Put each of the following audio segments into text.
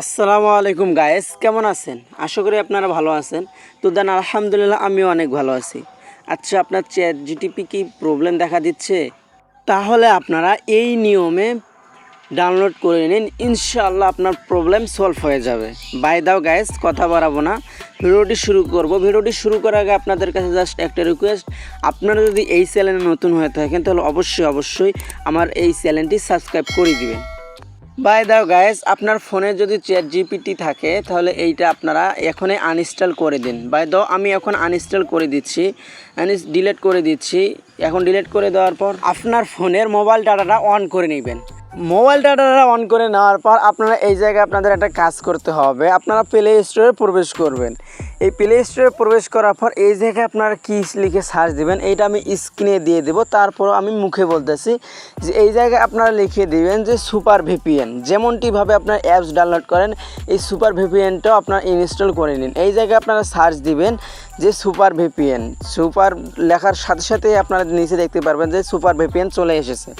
আসসালামু আলাইকুম গায়েস, কেমন আছেন? আশা করি আপনারা ভালো আছেন। তো দেন, আলহামদুলিল্লাহ, আমিও অনেক ভালো আছি। আচ্ছা আপনার চ্যাট জিটিপি কি প্রবলেম দেখা দিচ্ছে? তাহলে আপনারা এই নিয়মে ডাউনলোড করে নিন, ইনশাআল্লাহ আপনার প্রবলেম সলভ হয়ে যাবে। বাই দাও গায়েস কথা বাড়াবো না। ভিডিওটি শুরু করব। ভিডিওটি শুরু করার আগে আপনাদের কাছে জাস্ট একটা রিকোয়েস্ট আপনারা যদি এই চ্যানেলে নতুন হয়ে থাকেন, তাহলে অবশ্যই অবশ্যই আমার এই চ্যানেলটি সাবস্ক্রাইব করে দিবেন। বাই দাও গাইস আপনার ফোনে যদি চ্যাট জিপিটি থাকে, তাহলে এইটা আপনারা এখনই আনইনস্টল করে দিন। বাই দাও আমি এখন আনইনস্টল করে দিচ্ছি ডিলেট করে দিচ্ছি। এখন ডিলেট করে দেওয়ার পর আপনার ফোনের মোবাইল ডাটাটা অন করে নেবেন। মোবাইল ডাটাটা অন করে নেওয়ার পর আপনারা এই জায়গায় আপনাদের একটা কাজ করতে হবে। আপনারা প্লে স্টোরে প্রবেশ করবেন। এই প্লে স্টোরে প্রবেশ করার পর এই জায়গায় আপনারা কী লিখে সার্চ দিবেন, এইটা আমি স্ক্রিনে দিয়ে দেবো। তারপর আমি মুখে বলতেছি যে এই জায়গায় আপনারা লিখে দিবেন যে সুপার ভিপিএন যেমনটিভাবে আপনার অ্যাপস ডাউনলোড করেন, এই সুপার ভিপিএনটাও আপনার ইনস্টল করে নিন। এই জায়গায় আপনারা সার্চ দিবেন যে সুপার ভিপিএন সুপার লেখার সাথে সাথেই আপনারা নিচে দেখতে পারবেন যে সুপার ভিপিএন চলে এসেছে।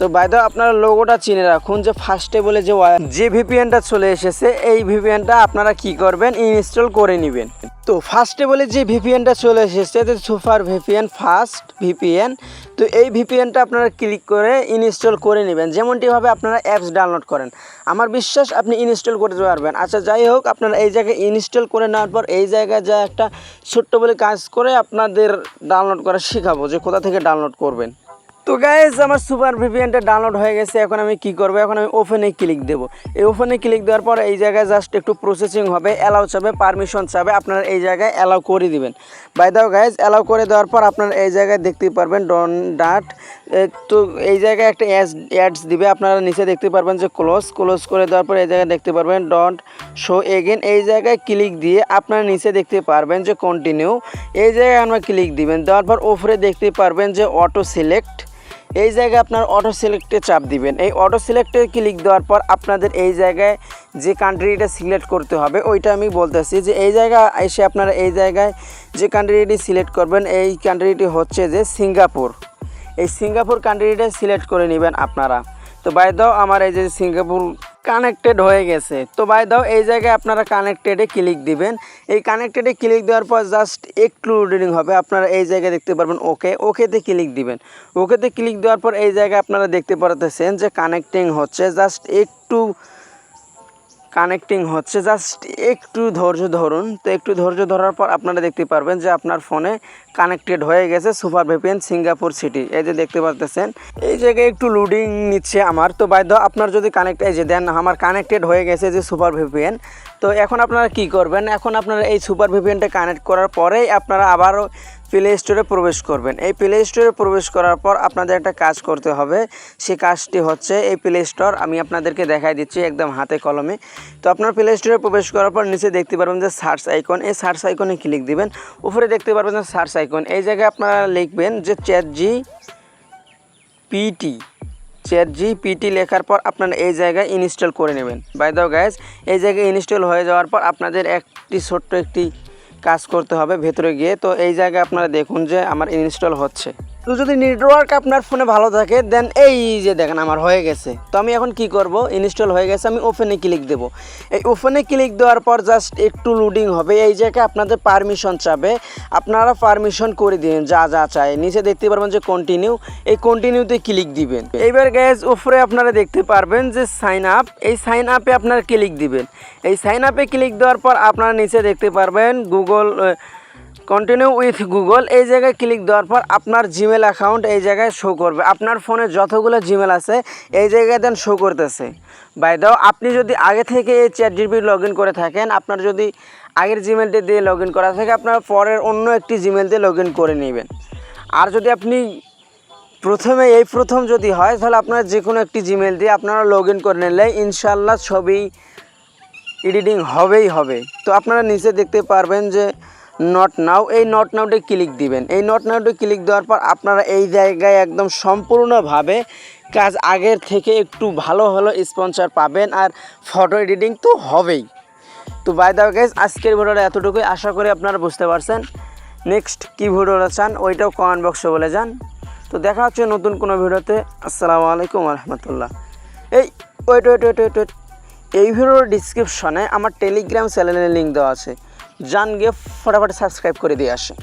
তো বাইদা আপনারা লোগোটা চিনে রাখুন যে ফার্স্টে বলে যে যে ভিপিএনটা চলে এসেছে, এই ভিপিএনটা আপনারা কি করবেন? ইনস্টল করে নেবেন। তো ফার্স্টে বলে যে ভিপিএনটা চলে এসেছে যে সুপার ভিপিএন ফার্স্ট ভিপিএন তো এই ভিপিএনটা আপনারা ক্লিক করে ইনস্টল করে নেবেন। যেমনটিভাবে আপনারা অ্যাপস ডাউনলোড করেন। আমার বিশ্বাস আপনি ইনস্টল করতে পারবেন। আচ্ছা যাই হোক, আপনারা এই জায়গায় ইনস্টল করে নেওয়ার পর এই জায়গায় যা একটা ছোট্ট বলে কাজ করে আপনাদের ডাউনলোড করা শেখাবো যে কোথা থেকে ডাউনলোড করবেন। তো গাইজ আমার সুপার ভিপিএনটা ডাউনলোড হয়ে গেছে, এখন আমি কি করব? এখন আমি ওপেনে ক্লিক দেব। এই ওপেনে ক্লিক দেওয়ার পর এই জায়গায় জাস্ট একটু প্রসেসিং হবে অ্যালাউ চাবে পারমিশন চাবে, আপনারা এই জায়গায় অ্যালাউ করে দিবেন। বাই দাও গাইজ অ্যালাউ করে দেওয়ার পর আপনারা এই জায়গায় দেখতে পারবেন ডন ডাট তো এই জায়গায় একটা অ্যাডস অ্যাডস দিবে, আপনারা নিচে দেখতে পারবেন যে ক্লোজ ক্লোজ করে দেওয়ার পর এই জায়গায় দেখতে পারবেন ডন্ট শো এগেন এই জায়গায় ক্লিক দিয়ে আপনারা নিচে দেখতে পারবেন যে কন্টিনিউ এই জায়গায় আমরা ক্লিক দিবেন, দেওয়ার পর ওপরে দেখতে পারবেন যে অটো সিলেক্ট এই জায়গায় আপনার অটো সিলেক্টে চাপ দিবেন। এই অটো সিলেক্টে ক্লিক দেওয়ার পর আপনাদের এই জায়গায় যে কান্ট্রিটা সিলেক্ট করতে হবে, ওইটা আমি বলতেছি যে এই জায়গায় এসে আপনারা এই জায়গায় যে কান্ট্রিটি সিলেক্ট করবেন, এই কান্ট্রিটি হচ্ছে যে সিঙ্গাপুর। এই সিঙ্গাপুর কান্ট্রিটা সিলেক্ট করে নেবেন আপনারা। তো বাই দাও আমার এই যে সিঙ্গাপুর কানেক্টেড হয়ে গেছে। তো বাই দাও এই জায়গায় আপনারা কানেক্টেডে ক্লিক দিবেন। এই কানেক্টেডে ক্লিক দেওয়ার পর জাস্ট একটু রিডিং হবে। আপনারা এই জায়গায় দেখতে পারবেন ওকে ওকেতে ক্লিক দিবেন। ওকেতে ক্লিক দেওয়ার পর এই জায়গায় আপনারা দেখতে পারতেছেন যে কানেক্টিং হচ্ছে। জাস্ট একটু কানেক্টিং হচ্ছে। জাস্ট একটু ধৈর্য ধরুন। তো একটু ধৈর্য ধরার পর আপনারা দেখতে পারবেন যে আপনার ফোনে কানেক্টেড হয়ে গেছে সুপার ভিপিএন সিঙ্গাপুর সিটি এই যে দেখতে পারতেছেন। এই জায়গায় একটু লোডিং নিচ্ছে আমার। তো বাধ্য আপনার যদি কানেক্ট এই যে দেন, আমার কানেক্টেড হয়ে গেছে যে সুপার ভিপিএন তো এখন আপনারা কি করবেন? এখন আপনারা এই সুপার ভিপিএনটা কানেক্ট করার পরেই আপনারা আবারও প্লে স্টোরে প্রবেশ করবেন। এই প্লে স্টোরে প্রবেশ করার পর আপনাদের একটা কাজ করতে হবে। সে কাজটি হচ্ছে এই প্লে স্টোর আমি আপনাদেরকে দেখাই দিচ্ছি একদম হাতে কলমে। তো আপনার প্লে স্টোরে প্রবেশ করার পর নিচে দেখতে পারবেন যে সার্চ আইকন এই সার্চ আইকনে ক্লিক দিবেন। উপরে দেখতে পারবেন যে সার্চ আইকন এই জায়গায় আপনারা লিখবেন যে চ্যাট জি পিটি চ্যাট জি পিটি লেখার পর আপনারা এই জায়গায় ইনস্টল করে নেবেন। বাই দাও গ্যাস এই জায়গায় ইনস্টল হয়ে যাওয়ার পর আপনাদের একটি ছোট্ট একটি কাজ করতে হবে ভেতরে গিয়ে। তো এই জায়গায় আপনারা দেখুন যে আমার ইনস্টল হচ্ছে। তো যদি নেটওয়ার্ক আপনার ফোনে ভালো থাকে দেন এই যে দেখেন আমার হয়ে গেছে। তো আমি এখন কি করব? ইনস্টল হয়ে গেছে, আমি ওপেনে ক্লিক দেব। এই ওপেনে ক্লিক দেওয়ার পর জাস্ট একটু লোডিং হবে। এই জায়গায় আপনাদের পারমিশন চাবে। আপনারা পারমিশন করে দিন, যা যা চায়। নিচে দেখতে পারবেন যে কন্টিনিউ এই কন্টিনিউতে ক্লিক দিবেন। এইবার গ্যাস উপরে আপনারা দেখতে পারবেন যে সাইন আপ এই সাইন আপে আপনারা ক্লিক দিবেন। এই সাইন আপে ক্লিক দেওয়ার পর আপনারা নিচে দেখতে পারবেন গুগল কন্টিনিউ উইথ গুগল এই জায়গায় ক্লিক দেওয়ার পর আপনার জিমেল অ্যাকাউন্ট এই জায়গায় শো করবে। আপনার ফোনে যতগুলো জিমেল আছে, এই জায়গায় দেন শো করতেছে। বাই দাও আপনি যদি আগে থেকে এই চ্যাট জিবি লগ ইন করে থাকেন, আপনার যদি আগের জিমেলটি দিয়ে লগ ইন করা থাকে, আপনার পরের অন্য একটি জিমেল দিয়ে লগ ইন করে নেবেন। আর যদি আপনি প্রথমে, এই প্রথম যদি হয়, তাহলে আপনার যে কোনো একটি জিমেল দিয়ে আপনারা লগ ইন করে নিলে ইনশাল্লাহ ছবি এডিটিং হবেই হবে। তো আপনারা নিচে দেখতে পারবেন যে নট নাও এই নট নাওতে ক্লিক দিবেন। এই নট নাওতে ক্লিক দেওয়ার পর আপনারা এই জায়গায় একদম সম্পূর্ণভাবে কাজ আগের থেকে একটু ভালো ভালো স্পন্সর পাবেন আর ফটো এডিটিং তো হবেই। তো বাই দা গাইজ আজকের ভিডিওটা এতটুকুই। আশা করি আপনারা বুঝতে পারছেন। নেক্সট কী ভিডিওটা চান, ওইটাও কমেন্ট বক্সে বলে যান। তো দেখা হচ্ছে নতুন কোনো ভিডিওতে। আসসালামু আলাইকুম রহমতুল্লাহ এই wait wait wait wait wait এই ভিডিওর ডিসক্রিপশনে আমার টেলিগ্রাম চ্যানেলের লিঙ্ক দেওয়া আছে। যান গিয়ে ফটাফট সাবস্ক্রাইব করে দিয়ে আসে।